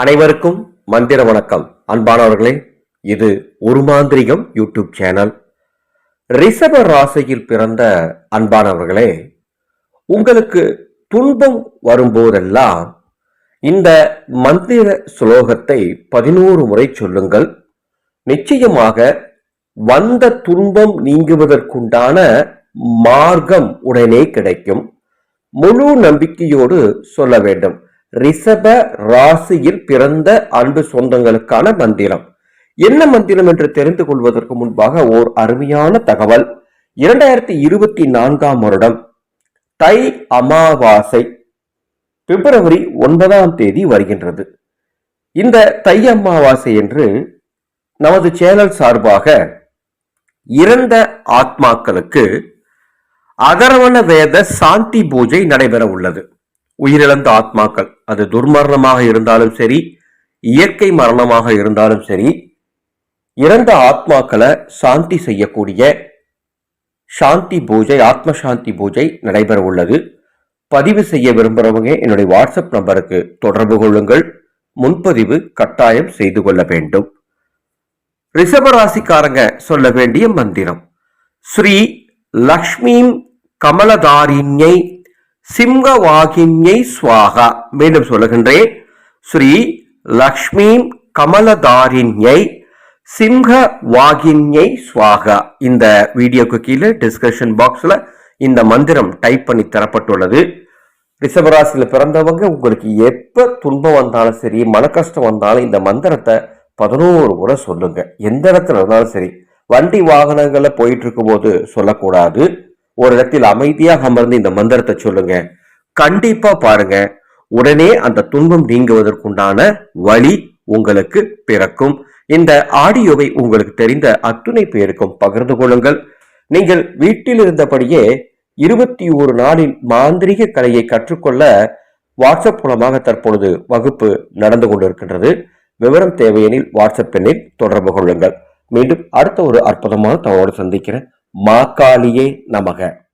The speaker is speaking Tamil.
அனைவருக்கும் மந்திர வணக்கம். அன்பானவர்களே இது ஒரு மாந்திரிகம் யூடியூப் சேனல். ரிஷப ராசியில் பிறந்த அன்பானவர்களே உங்களுக்கு துன்பம் வரும்போதெல்லாம் இந்த மந்திர ஸ்லோகத்தை பதினோரு முறை சொல்லுங்கள். நிச்சயமாக வந்த துன்பம் நீங்குவதற்குண்டான மார்க்கம் உடனே கிடைக்கும். முழு நம்பிக்கையோடு சொல்ல வேண்டும். ரிஷப ராசியில் பிறந்த அன்பு சொந்தங்களுக்கான மந்திரம். என்ன மந்திரம் என்று தெரிந்து கொள்வதற்கு முன்பாக ஓர் அருமையான தகவல். இரண்டாயிரத்தி இருபத்தி நான்காம் வருடம் தை அமாவாசை பிப்ரவரி ஒன்பதாம் தேதி வருகின்றது. இந்த தை அமாவாசை என்று நமது சேனல் சார்பாக இறந்த ஆத்மாக்களுக்கு அதரவண வேத சாந்தி பூஜை நடைபெற உள்ளது. உயிரிழந்த ஆத்மாக்கள். அது துர்மரணமாக இருந்தாலும் சரி இயற்கை மரணமாக இருந்தாலும் சரி இறந்த ஆத்மாக்களை சாந்தி செய்யக்கூடிய சாந்தி பூஜை ஆத்ம சாந்தி பூஜை நடைபெற உள்ளது. பதிவு செய்ய விரும்புகிறவங்க என்னுடைய வாட்ஸ்அப் நம்பருக்கு தொடர்பு கொள்ளுங்கள். முன்பதிவு கட்டாயம் செய்து கொள்ள வேண்டும். ரிஷபராசிக்காரங்க சொல்ல வேண்டிய மந்திரம். ஸ்ரீ லக்ஷ்மீம் கமலதாரிண்யை சிம்ஹவாகின்யை ஸ்வாகா மீண்டும் சொல்லுகின்றேன். ஸ்ரீ லக்ஷ்மீம் கமலதாரிண்யை சிம்ஹ வாகின்யை ஸ்வாகா இந்த வீடியோக்கு கீழே டிஸ்கஷன் பாக்ஸ்ல இந்த மந்திரம் டைப் பண்ணி தரப்பட்டுள்ளது. ரிஷபராசியில பிறந்தவங்க உங்களுக்கு எப்ப துன்பம் வந்தாலும் சரி மன கஷ்டம் வந்தாலும் இந்த மந்திரத்தை பதினோரு முறை சொல்லுங்க. எந்த இடத்துல இருந்தாலும் சரி. வண்டி வாகனங்களில் போயிட்டு இருக்கும்போது சொல்லக்கூடாது. ஒரு இடத்தில் அமைதியாக அமர்ந்து இந்த மந்திரத்தை சொல்லுங்க. கண்டிப்பா பாருங்க. உடனே அந்த துன்பம் நீங்குவதற்குண்டான வழி உங்களுக்கு பிறக்கும். இந்த ஆடியோவை உங்களுக்கு தெரிந்த அத்துணை பேருக்கும் பகிர்ந்து கொள்ளுங்கள். நீங்கள் வீட்டில் இருந்தபடியே இருபத்தி ஒரு நாளில் மாந்திரிக கலையை கற்றுக்கொள்ள வாட்ஸ்அப் மூலமாக தற்பொழுது வகுப்பு நடந்து கொண்டிருக்கின்றது. விவரம் தேவையெனில் வாட்ஸ்அப் எண்ணில் தொடர்பு கொள்ளுங்கள். மீண்டும் அடுத்த ஒரு அற்புதமான தகவலோடு சந்திக்கிறேன். மாக்காளியே நமக.